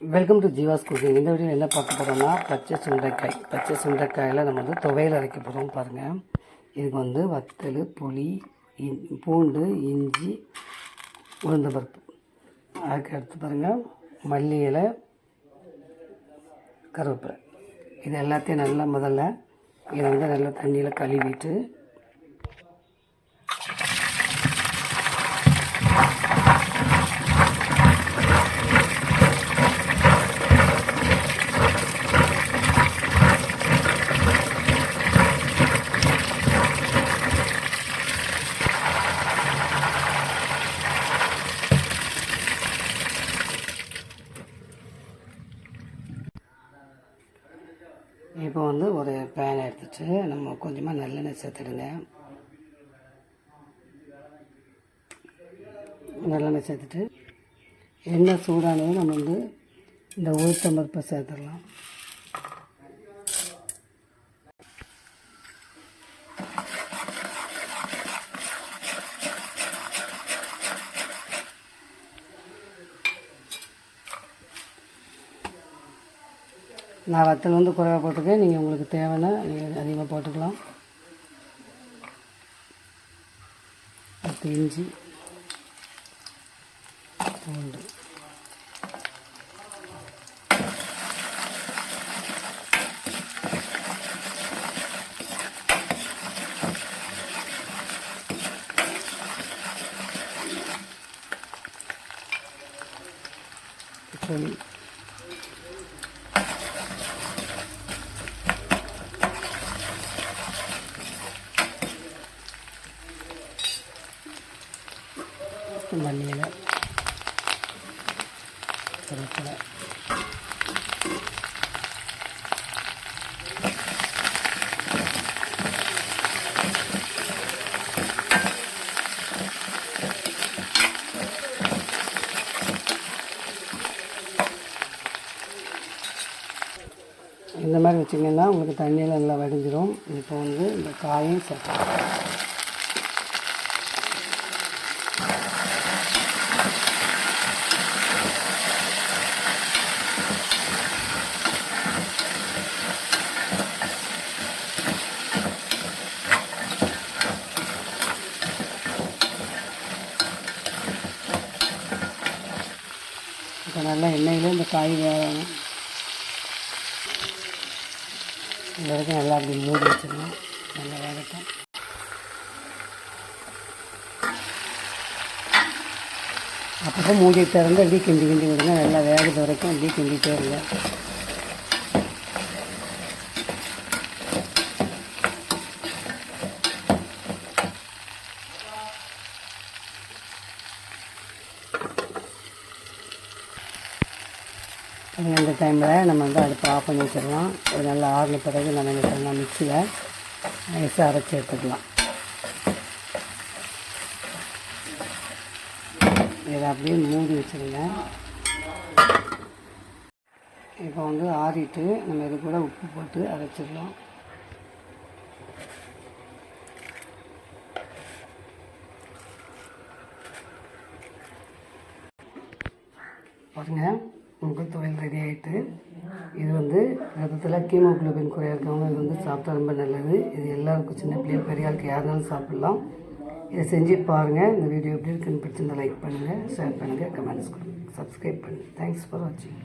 Welcome to Jeeva's cooking இந்த video என்ன பார்க்க போகிறோம்னா பச்சை சுண்டைக்காய். பச்சை சுண்டைக்காயில் நம்ம வந்து துவையல் அரைக்க போகிறோம் பாருங்கள் இதுக்கு வந்து வத்தல் புளி இன் பூண்டு இஞ்சி உளுந்த பருப்பு அதுக்கு அடுத்து பாருங்கள் மல்லி இலை கருவேப்பிலை. இது எல்லாத்தையும் நல்லா முதல்ல இதை வந்து நல்லா தண்ணியில் கழுவிட்டு இப்போ வந்து ஒரு பேன் எடுத்துட்டு நம்ம கொஞ்சமாக நல்லெண்ணெய் சேர்த்துடுங்க. நல்லெண்ணெய் சேர்த்துட்டு எண்ணெய் சூடானதும் நம்ம வந்து இந்த உளுத்தம்பருப்பை சேர்த்துடலாம். நான் வத்தல் வந்து குறைவாக போட்டிருக்கேன் நீங்கள் உங்களுக்கு தேவைன்னா நீங்கள் அதிகமாக போட்டுக்கலாம். பத்து இஞ்சி. பூண்டு. சரி மல்லி கருவேப்பிலை இந்த மாதிரி வச்சிங்கன்னா உங்களுக்கு தண்ணியில் நல்லா வடிஞ்சிடும் இப்போ வந்து இந்த காயும் சேர்க்கலாம் நல்லா எண்ணெயில் இந்த காய் வேகணும். இந்த வரைக்கும் நல்லா அப்படி மூடி வச்சிடணும் நல்லா வேகட்டும். அப்பப்போ மூடி திறந்து அப்படியே கிண்டி கிண்டி விடுங்க. நல்லா வேகிறது வரைக்கும் அப்படியே கிண்டிகிட்டே இருங்க. அந்த டைமில் நம்ம வந்து அடுப்பை ஆஃப் பண்ணி வச்சிடலாம். இது நல்லா ஆறின பிறகு நம்ம என்ன பண்ணலாம் மிக்சியில் நைஸாக அரைச்சி எடுத்துக்கலாம். இதை அப்படியே மூடி வச்சுருங்க. இப்போ வந்து ஆறிட்டு நம்ம இது கூட உப்பு போட்டு அரைச்சிடலாம். பாருங்கள் உங்கள் துவையல் ரெடி ஆகிட்டு இது வந்து ரத்தத்தில் கீமோகுளோபின் குறையாக இருக்கவங்க இது வந்து சாப்பிட்டா ரொம்ப நல்லது. இது எல்லாருக்கும் சின்ன பிள்ளைகள் பெரிய ஆளுக்கு யாருனாலும் சாப்பிட்லாம். இதை செஞ்சு பாருங்கள் இந்த வீடியோ எப்படி இருக்குன்னு பிடிச்சிருந்தால் லைக் பண்ணுங்கள் ஷேர் பண்ணுங்கள் கமெண்ட்ஸ் கொடுங்க. சப்ஸ்கிரைப் பண்ணுங்கள் தேங்க்ஸ் ஃபார் வாட்சிங்